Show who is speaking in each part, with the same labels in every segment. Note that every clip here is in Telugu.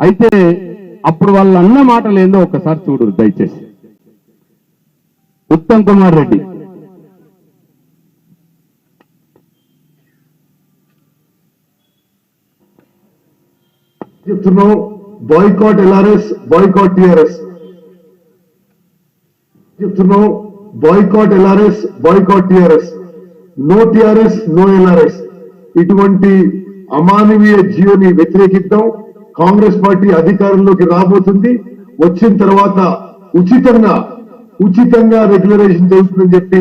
Speaker 1: అయితే అప్పుడు వాళ్ళు అన్న మాటలు ఏందో ఒకసారి చూడు దయచేసి. ఉత్తమ్ కుమార్ రెడ్డి.
Speaker 2: చెప్తున్నావు బాయ్కాట్ ఎల్ఆర్ఎస్ బాయ్కాట్ టిఆర్ఎస్ చెప్తున్నావు boycott LRS boycott TRS no TRS no LRS ఇటువంటి అమానవీయ జీవోని వ్యతిరేకిద్దాం. కాంగ్రెస్ పార్టీ అధికారంలోకి రాబోతుంది. వచ్చిన తర్వాత ఉచితంగా ఉచితంగా రెగ్యులరైజేషన్ జరుగుతుందని చెప్పి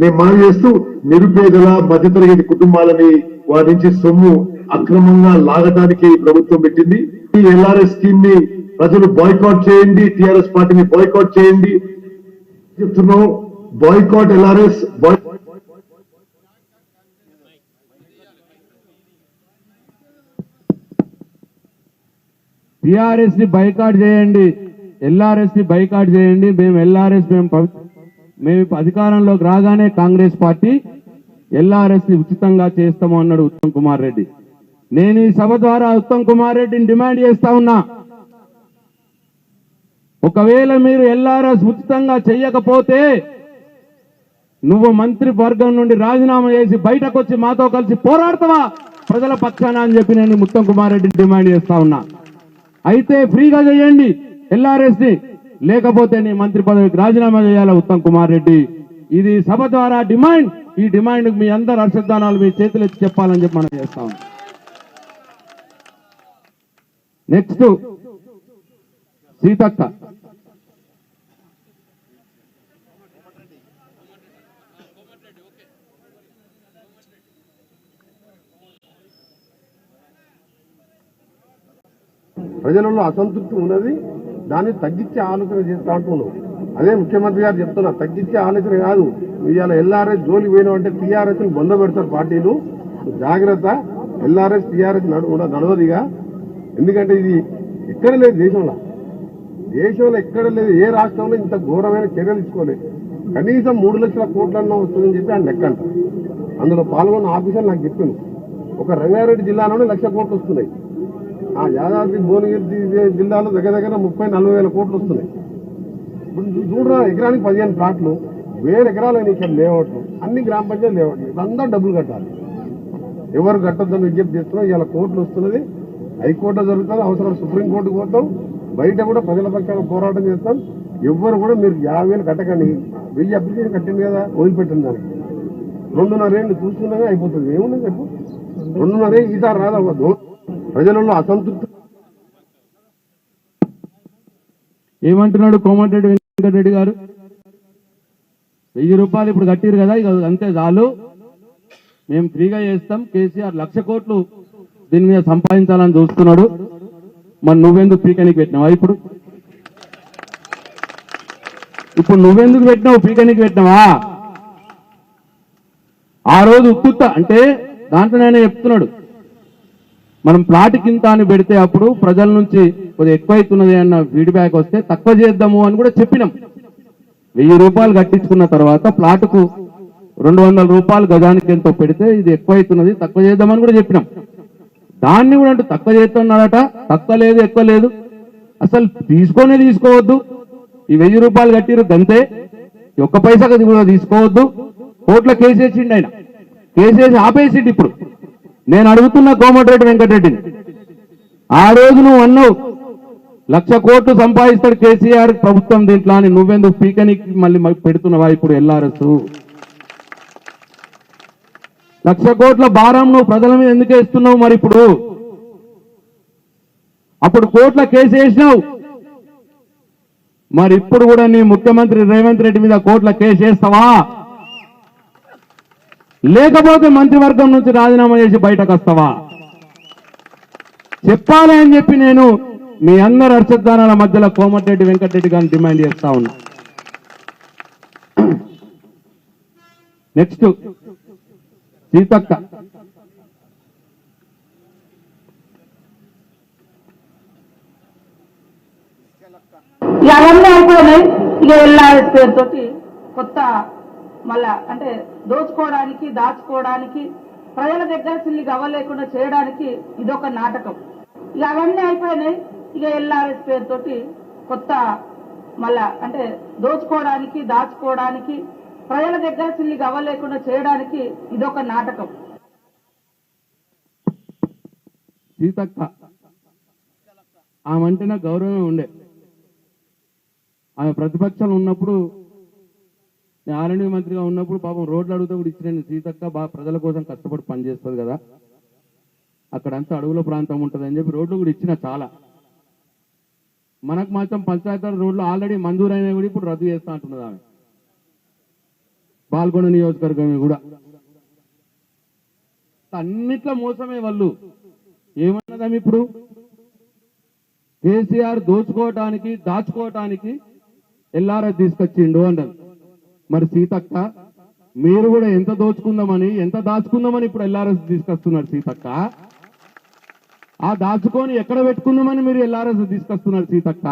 Speaker 2: మేము మనవి చేస్తూ నిరుపేదల మధ్యతరగతి కుటుంబాలని వారి నుంచి సొమ్ము అక్రమంగా లాగడానికి ప్రభుత్వం పెట్టింది. ఈ ఎల్ఆర్ఎస్ స్కీమ్ని ప్రజలు బాయ్కాట్ చేయండి టిఆర్ఎస్ పార్టీని బాయ్కాట్ చేయండి. చెప్తున్నాం బాయ్కాట్ ఎల్ఆర్ఎస్ బాయ్
Speaker 1: టిఆర్ఎస్ని బైకాట్ చేయండి. ఎల్ఆర్ఎస్ని బైకాట్ చేయండి. మేము ఎల్ఆర్ఎస్ మేము మేము అధికారంలోకి రాగానే కాంగ్రెస్ పార్టీ ఎల్ఆర్ఎస్ని ఉచితంగా చేస్తాము అన్నాడు ఉత్తమ్ కుమార్ రెడ్డి. నేను ఈ సభ ద్వారా ఉత్తమ్ కుమార్ రెడ్డిని డిమాండ్ చేస్తా ఉన్నా. ఒకవేళ మీరు ఎల్ఆర్ఎస్ ఉచితంగా చెయ్యకపోతే నువ్వు మంత్రి వర్గం నుండి రాజీనామా చేసి బయటకు వచ్చి మాతో కలిసి పోరాడతావా? ప్రజల పక్షాన అని చెప్పి నేను ఉత్తమ్ కుమార్ రెడ్డిని డిమాండ్ చేస్తా ఉన్నా. అయితే ఫ్రీగా చేయండి ఎల్ఆర్ఎస్ని. లేకపోతే నీ మంత్రి పదవికి రాజీనామా చేయాలి ఉత్తమ్ కుమార్ రెడ్డి? ఇది సభ ద్వారా డిమాండ్. ఈ డిమాండ్ మీ అందరు హర్షద్దానాలు మీ చేతులు ఎత్తి చెప్పాలని చెప్పి మనం చేస్తాం నెక్స్ట్ సీతక్క.
Speaker 3: ప్రజలలో అసంతృప్తి ఉన్నది దాన్ని తగ్గించే ఆలోచన చేస్తా అంటున్నావు అదే ముఖ్యమంత్రి గారు చెప్తున్నా తగ్గించే ఆలోచన కాదు. ఇవాళ ఎల్ఆర్ఎస్ జోలి పోయిన అంటే టీఆర్ఎస్ని పెడతారు పార్టీలు. జాగ్రత్త ఎల్ఆర్ఎస్ టీఆర్ఎస్ నడవదిగా. ఎందుకంటే ఇది ఎక్కడ లేదు దేశంలో. దేశంలో ఎక్కడ లేదు ఏ రాష్ట్రంలో ఇంత ఘోరమైన చర్యలు తీసుకోలేదు. కనీసం మూడు లక్షల కోట్లన్నా వస్తుందని చెప్పి ఆయన లెక్క అంట అందులో పాల్గొన్న ఆఫీసర్ నాకు చెప్పింది. ఒక రంగారెడ్డి జిల్లాలోనే లక్ష కోట్లు వస్తున్నాయి. ఆ యాదాద్రి భువనగిరి జిల్లాలో దగ్గర దగ్గర ముప్పై నలభై వేల కోట్లు వస్తున్నాయి. ఇప్పుడు చూడరా ఎకరానికి పదిహేను ప్లాట్లు వేల ఎకరాలు ఇక్కడ లేవట్లు అన్ని గ్రామ పంచాయతీ లేవట్లు ఇదంతా డబ్బులు కట్టాలి. ఎవరు కట్టొద్దని విజ్ఞప్తి చేస్తున్నాం ఇలా కోర్టులు వస్తున్నది. హైకోర్టు జరుగుతుంది అవసరం సుప్రీంకోర్టుకు పోతాం. బయట కూడా ప్రజల పక్షాన పోరాటం చేస్తాం. ఎవ్వరు కూడా మీరు యాభై వేలు కట్టకండి. వెయ్యి అప్లికేషన్ కట్టింది కదా వదిలిపెట్టింది దానికి. రెండున్నర ఏళ్ళు చూసుకున్నాగా అయిపోతుంది. ఏముంది చెప్పు? రెండున్నర ఏళ్ళు ఈత రాదా? ప్రజలలో అసంతృప్తి
Speaker 1: ఏమంటున్నాడు కోమటిరెడ్డి వెంకటరెడ్డి గారు? వెయ్యి రూపాయలు ఇప్పుడు కట్టిరు కదా ఇక అంతే చాలు. మేము ఫ్రీగా చేస్తాం. కేసీఆర్ లక్ష కోట్లు దీని మీద సంపాదించాలని చూస్తున్నాడు. మరి నువ్వెందుకు పీకనికి పెట్టినావా ఇప్పుడు? ఇప్పుడు నువ్వెందుకు పెట్టినావు? పీకనికి పెట్టినావా? ఆ రోజు ఉత్తుత్త అంటే దాంట్లో దాంట్లోనే చెప్తున్నాడు. మనం ప్లాట్ కింద అని పెడితే అప్పుడు ప్రజల నుంచి కొద్దిగా ఎక్కువైతున్నది అన్న ఫీడ్బ్యాక్ వస్తే తక్కువ చేద్దాము అని కూడా చెప్పినాం. వెయ్యి రూపాయలు కట్టించుకున్న తర్వాత ప్లాట్కు రెండు వందల రూపాయలు గజానికి ఎంతో పెడితే ఇది ఎక్కువైతున్నది తక్కువ చేద్దామని కూడా చెప్పినాం. దాన్ని కూడా అంటే తక్కువ చేస్తున్నాడట తక్కువ లేదు ఎక్కువ లేదు. అసలు తీసుకొనే తీసుకోవద్దు. ఈ వెయ్యి రూపాయలు కట్టిరు గంతే. ఒక్క పైసా కూడా తీసుకోవద్దు. కోట్ల కేసేసిండు ఆయన. కేసేసి ఆపేసిండు ఇప్పుడు. నేను అడుగుతున్న కోమటిరెడ్డి వెంకటరెడ్డిని. ఆ రోజు నువ్వు అన్నావు లక్ష కోట్లు సంపాదిస్తాడు కేసీఆర్ ప్రభుత్వం దీంట్లో అని. నువ్వెందుకు పీకనికి మళ్ళీ పెడుతున్నావా ఇప్పుడు ఎల్ఆర్ఎస్? లక్ష కోట్ల భారం నువ్వు ప్రజల మీద ఎందుకు వేస్తున్నావు మరి ఇప్పుడు? అప్పుడు కోట్ల కేసు వేసినావు. మరి ఇప్పుడు కూడా నీ ముఖ్యమంత్రి రేవంత్ రెడ్డి మీద కోట్ల కేసు వేస్తావా? లేకపోతే మంత్రివర్గం నుంచి రాజీనామా చేసి బయటకు వస్తావా? చెప్పాలి అని చెప్పి నేను మీ అందరు హర్షద్వానాల మధ్యలో కోమటిరెడ్డి వెంకటరెడ్డి గారిని డిమాండ్ చేస్తా ఉన్నా. నెక్స్ట్ సీతక్క.
Speaker 4: ఇక అవన్నీ ఇక ఎల్ఆర్ఎస్ పేరుతోటి కొత్త మళ్ళా అంటే దోచుకోవడానికి దాచుకోవడానికి ప్రజల దగ్గర సిల్లి గవ్వలేకుండా చేయడానికి ఇదొక నాటకం. ఇక అవన్నీ అయిపోయినాయి. ఇక ఎల్ఆర్ఎస్ పేరుతోటి కొత్త మళ్ళా అంటే దోచుకోవడానికి దాచుకోవడానికి ప్రజల దగ్గర సిల్లి గవ్వలేకుండా చేయడానికి ఇదొక నాటకం.
Speaker 1: సీతక్క ఆమె అంటే నాకు గౌరవమే ఉండే. ఆమె ప్రతిపక్షాలు ఉన్నప్పుడు నేను ఆరోగ్య మంత్రిగా ఉన్నప్పుడు పాపం రోడ్లు అడుగుతూ కూడా ఇచ్చిన సీతక్క బాగా ప్రజల కోసం కష్టపడి పనిచేస్తుంది కదా. అక్కడంతా అడవుల ప్రాంతం ఉంటుంది అని చెప్పి రోడ్లు కూడా ఇచ్చిన చాలా. మనకు మాత్రం పంచాయతీ రోడ్లు ఆల్రెడీ మంజూరైనవి కూడా ఇప్పుడు రద్దు చేస్తా అంటున్నది ఆమె. పాల్గొండ నియోజకవర్గం కూడా. అన్నిట్లో మోసమే వాళ్ళు. ఏమన్నదాం ఇప్పుడు? కేసీఆర్ దోచుకోవటానికి దాచుకోవటానికి ఎల్ఆర్ఎస్ తీసుకొచ్చిండు అన్నది మరి సీతక్క మీరు కూడా ఎంత దోచుకుందామని ఎంత దాచుకుందామని ఇప్పుడు ఎల్ఆర్ఎస్ తీసుకొస్తున్నారు సీతక్క? ఆ దాచుకొని ఎక్కడ పెట్టుకుందామని మీరు ఎల్ఆర్ఎస్ తీసుకొస్తున్నారు సీతక్క?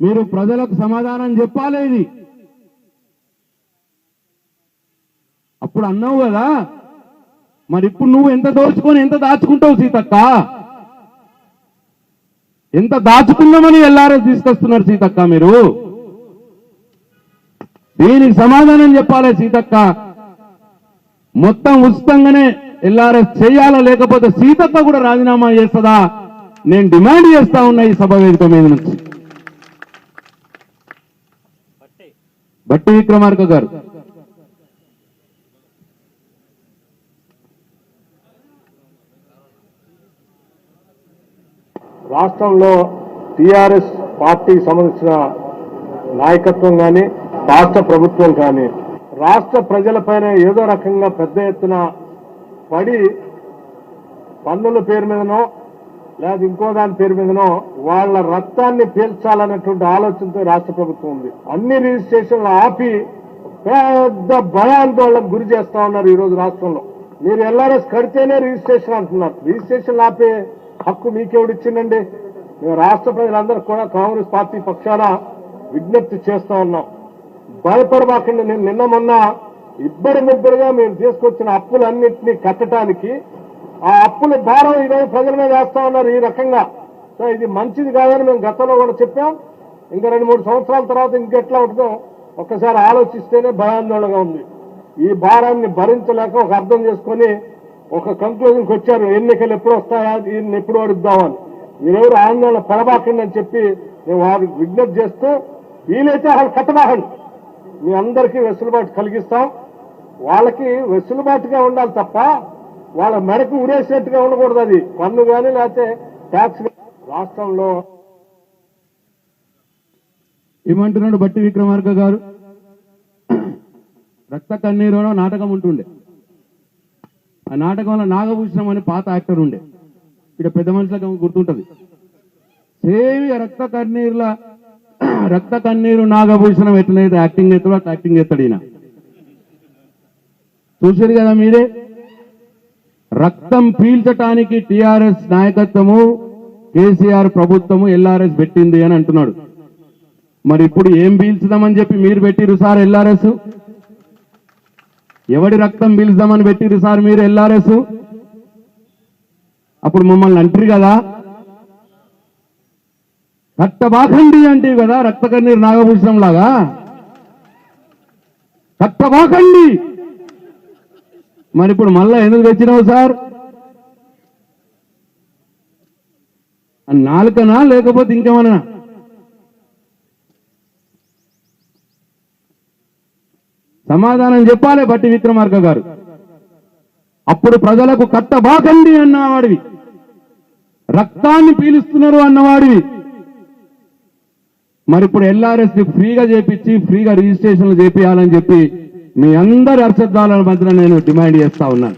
Speaker 1: మీరు ప్రజలకు సమాధానం చెప్పాలి ఇది. అప్పుడు అన్నావు కదా మరి ఇప్పుడు నువ్వు ఎంత దోచుకొని ఎంత దాచుకుంటావు సీతక్క? ఎంత దాచుకుందామని ఎల్ఆర్ఎస్ తీసుకొస్తున్నారు సీతక్క మీరు? దీనికి సమాధానం చెప్పాలి సీతక్క. మొత్తం ఉచితంగానే ఎల్ఆర్ఎస్ చేయాలా లేకపోతే సీతక్క కూడా రాజీనామా చేస్తుందా? నేను డిమాండ్ చేస్తా ఉన్నా ఈ సభ వేదిక మీద నుంచి. బట్టి విక్రమార్క గారు.
Speaker 5: రాష్ట్రంలో టిఆర్ఎస్ పార్టీకి సంబంధించిన నాయకత్వం కానీ రాష్ట్ర ప్రభుత్వం కానీ రాష్ట్ర ప్రజలపైన ఏదో రకంగా పెద్ద ఎత్తున పడి పన్నుల పేరు మీదనో లేదా ఇంకో దాని పేరు మీదనో వాళ్ళ రక్తాన్ని పీల్చాలన్నటువంటి ఆలోచనతో రాష్ట్ర ప్రభుత్వం ఉంది. అన్ని రిజిస్ట్రేషన్లు ఆపి పెద్ద భయాందోళనకు గురి చేస్తా ఉన్నారు ఈ రోజు రాష్ట్రంలో. మీరు ఎల్ఆర్ఎస్ కడితేనే రిజిస్ట్రేషన్ అంటున్నారు. రిజిస్ట్రేషన్ ఆపే హక్కు మీకెవడిచ్చిందండి మేము రాష్ట్ర ప్రజలందరూ కూడా కాంగ్రెస్ పార్టీ పక్షాన విజ్ఞప్తి చేస్తా ఉన్నాం. భయపడబాకండి. నేను నిన్న మొన్న ఇద్దరు ముగ్గురుగా మేము తీసుకొచ్చిన అప్పులన్నింటినీ కట్టడానికి ఆ అప్పుల భారం ఈరోజు ప్రజల మీద వేస్తా ఉన్నారు ఈ రకంగా. సో ఇది మంచిది కాదని మేము గతంలో కూడా చెప్పాం. ఇంకా రెండు మూడు సంవత్సరాల తర్వాత ఇంకెట్లా ఉంటుందో ఒక్కసారి ఆలోచిస్తేనే భయాందోళనగా ఉంది. ఈ భారాన్ని భరించలేక ఒక అర్థం చేసుకొని ఒక కంక్లూజన్కి వచ్చారు. ఎన్నికలు ఎప్పుడు వస్తాయా? దీన్ని ఎప్పుడు అడుగుదామని. మీరెవరు ఆందోళన పడబాకండి అని చెప్పి మేము వారికి విజ్ఞప్తి చేస్తూ వీలైతే వాళ్ళు కట్టబాకండి. మీ అందరికీ వెసులుబాటు కలిగిస్తాం. వాళ్ళకి వెసులుబాటుగా ఉండాలి తప్ప వాళ్ళ మెడకు ఉరేసేట్టుగా ఉండకూడదు అది. పన్ను కానీ లేకపోతే ట్యాక్స్ రాష్ట్రంలో
Speaker 1: ఏమంటున్నాడు బట్టి విక్రమార్క గారు? రక్త కన్నీరులో నాటకం ఉంటుండే. ఆ నాటకంలో నాగభూషణం అనే పాత యాక్టర్ ఉండే. ఇక్కడ పెద్ద మనుషులకు గుర్తుంటది. సేమ్ రక్త కన్నీరుల రక్త కన్నీరు నాగభూషణం ఎట్లయితే యాక్టింగ్ చేస్తాడో అట్లా యాక్టింగ్ చేస్తాడు ఈయన. చూసారు కదా మీరే? రక్తం పీల్చటానికి టిఆర్ఎస్ నాయకత్వము కేసీఆర్ ప్రభుత్వము ఎల్ఆర్ఎస్ పెట్టింది అని అంటున్నాడు. మరి ఇప్పుడు ఏం పీల్చుదామని చెప్పి మీరు పెట్టిరు సార్ ఎల్ఆర్ఎస్? ఎవడి రక్తం పీల్చుదామని పెట్టిరు సార్ మీరు ఎల్ఆర్ఎస్? అప్పుడు మమ్మల్ని అంటారు కదా కట్టబాకండి అంటే కదా రక్త కన్నీరు నాగభూషణం లాగా? కట్టబాకండి మరి ఇప్పుడు మళ్ళా ఎందుకు తెచ్చినావు సార్? నాలుకనా లేకపోతే ఇంకేమన్నా? సమాధానం చెప్పాలి బట్టి విక్రమార్క గారు. అప్పుడు ప్రజలకు కట్టబాకండి అన్నవాడివి. రక్తాన్ని పీలుస్తున్నారు అన్నవాడివి. మరి ఇప్పుడు ఎల్ఆర్ఎస్ ఫ్రీగా చేపించి ఫ్రీగా రిజిస్ట్రేషన్లు చేపియాలని చెప్పి మీ అందరి అర్చద్వాల మధ్యన నేను డిమాండ్ చేస్తా ఉన్నాను.